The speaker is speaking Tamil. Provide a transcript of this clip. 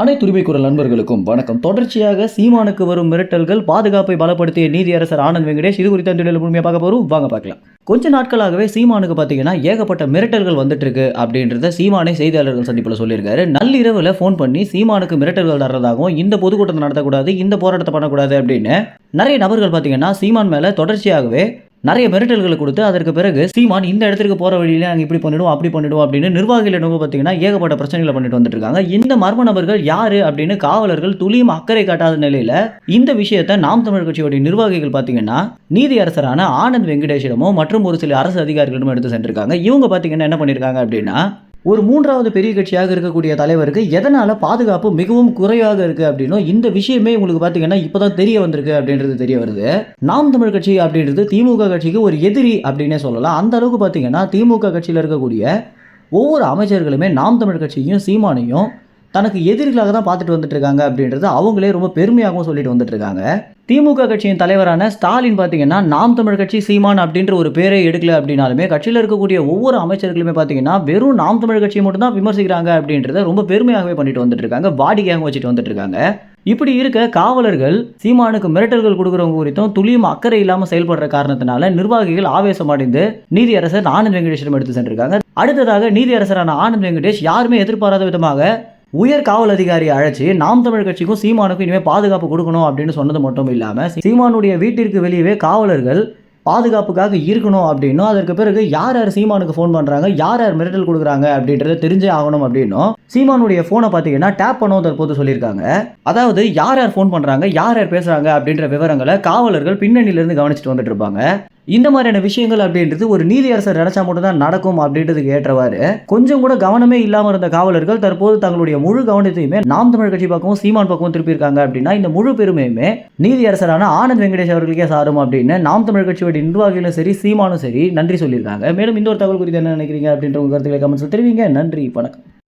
அனைத்து உரிமை குரல் நண்பர்களுக்கும் வணக்கம். தொடர்ச்சியாக சீமானுக்கு வரும் மிரட்டல்கள் பாதுகாப்பை பலப்படுத்திய நீதியரசர் ஆனந்த் வெங்கடேஷ் இது குறித்த இந்த முழுமையாக பார்க்க போறோம். வாங்க பார்க்கலாம். கொஞ்ச நாட்களாகவே சீமானுக்கு பார்த்தீங்கன்னா ஏகப்பட்ட மிரட்டல்கள் வந்துட்டு இருக்கு அப்படின்றத சீமானே செய்தியாளர்கள் சந்திப்பில் சொல்லியிருக்காரு. நள்ளிரவில் ஃபோன் பண்ணி சீமானுக்கு மிரட்டல்கள் தர்றதாகவும் இந்த பொதுக்கூட்டத்தை நடத்தக்கூடாது இந்த போராட்டத்தை பண்ணக்கூடாது அப்படின்னு நிறைய நபர்கள் பார்த்தீங்கன்னா சீமான் மேலே தொடர்ச்சியாகவே நிறைய மிரட்டல்களை கொடுத்து அதற்கு பிறகு சீமான் இந்த இடத்துக்கு போகிற வழியில நாங்கள் இப்படி பண்ணிடுவோம் அப்படி பண்ணிடுவோம் அப்படின்னு நிர்வாகிகளிடம் பார்த்தீங்கன்னா ஏகப்பட்ட பிரச்சனைகளை பண்ணிட்டு வந்துட்டு இருக்காங்க. இந்த மர்ம நபர்கள் யாரு அப்படின்னு காவலர்கள் துளியும் அக்கறை காட்டாத நிலையில இந்த விஷயத்தை நாம் தமிழ் கட்சியோடைய நிர்வாகிகள் பார்த்தீங்கன்னா நீதியரசரான ஆனந்த் வெங்கடேஷிடமும் மற்றும் ஒரு சில அரசு அதிகாரிகளிடமும் எடுத்து சென்றிருக்காங்க. இவங்க பார்த்தீங்கன்னா என்ன பண்ணியிருக்காங்க அப்படின்னா ஒரு மூன்றாவது பெரிய கட்சியாக இருக்கக்கூடிய தலைவருக்கு எதனால் பாதுகாப்பு மிகவும் குறைவாக இருக்குது அப்படின்னும் இந்த விஷயமே உங்களுக்கு பார்த்தீங்கன்னா இப்போ தான் தெரிய வந்திருக்கு அப்படின்றது தெரிய வருது. நாம் தமிழ் கட்சி அப்படின்றது திமுக கட்சிக்கு ஒரு எதிரி அப்படின்னே சொல்லலாம். அந்த அளவுக்கு பார்த்தீங்கன்னா திமுக கட்சியில் இருக்கக்கூடிய ஒவ்வொரு அமைச்சர்களுமே நாம் தமிழ் கட்சியும் சீமானையும் தனக்கு எதிரிகளாக தான் பார்த்துட்டு வந்துட்டு இருக்காங்க அப்படின்றது அவங்களே ரொம்ப பெருமையாகவும் சொல்லிட்டு வந்துட்டு இருக்காங்க திமுக கட்சியின் தலைவரான ஸ்டாலின் பார்த்தீங்கன்னா நாம் தமிழ் கட்சி சீமான் அப்படின்ற ஒரு பேரை எடுக்கல அப்படின்னாலுமே கட்சியில் இருக்கக்கூடிய ஒவ்வொரு அமைச்சர்களுமே பார்த்தீங்கன்னா வெறும் நாம் தமிழ் கட்சியை மட்டும் தான் விமர்சிக்கிறாங்க அப்படின்றத ரொம்ப பெருமையாகவே பண்ணிட்டு வந்துட்டு இருக்காங்க வாடிக்கையாகவும் வச்சுட்டு வந்துட்டு இருக்காங்க இப்படி இருக்க காவலர்கள் சீமானுக்கு மிரட்டல்கள் கொடுக்குறவங்க குறித்தும் துளியும் அக்கறை இல்லாமல் செயல்படுற காரணத்தினால நிர்வாகிகள் ஆவேசமடைந்து நீதியரசர் ஆனந்த் வெங்கடேஷிடம் எடுத்து சென்றிருக்காங்க. அடுத்ததாக நீதியரசரான ஆனந்த் வெங்கடேஷ் யாருமே எதிர்பாராத விதமாக உயர் காவல் அதிகாரி அழைச்சி நாம் தமிழ் கட்சிக்கும் சீமானுக்கும் இனிமேல் பாதுகாப்பு கொடுக்கணும் அப்படின்னு சொன்னது மட்டும் இல்லாமல் சீமானுடைய வீட்டிற்கு வெளியவே காவலர்கள் பாதுகாப்புக்காக இருக்கணும் அப்படின்னும் அதற்கு பிறகு யார் யார் சீமானுக்கு ஃபோன் பண்ணுறாங்க யார் யார் மிரட்டல் கொடுக்குறாங்க அப்படின்றத தெரிஞ்சே ஆகணும் அப்படின்னும் சீமானுடைய ஃபோனை பார்த்தீங்கன்னா டேப் பண்ணவும் தற்போது சொல்லியிருக்காங்க. அதாவது யார் யார் ஃபோன் பண்ணுறாங்க யார் யார் பேசுகிறாங்க அப்படின்ற விவரங்களை காவலர்கள் பின்னணியிலேருந்து கவனிச்சுட்டு வந்துட்டு இருப்பாங்க. இந்த மாதிரியான விஷயங்கள் அப்படின்றது ஒரு நீதியரசர் நினைச்சா மட்டும் தான் நடக்கும் அப்படின்றதுக்கு ஏற்றவாறு கொஞ்சம் கூட கவனமே இல்லாமல் இருந்த காவலர்கள் தற்போது தங்களுடைய முழு கவனத்தையுமே நாம் தமிழ் கட்சி பக்கமும் சீமான் பக்கமும் திருப்பியிருக்காங்க அப்படின்னா இந்த முழு பெருமையுமே நீதியரசரான ஆனந்த் வெங்கடேஷ் அவர்களுக்கே சாரும் அப்படின்னு நாம் தமிழ் கட்சியோட நிர்வாகிகளும் சரி சீமானும் சரி நன்றி சொல்லியிருக்காங்க. மேலும் இந்த ஒரு தகவல் குறித்து என்ன நினைக்கிறீங்க அப்படின்ற உங்க கருத்துக்களை கமெண்ட்ஸ் தெரிவிங்க. நன்றி வணக்கம்.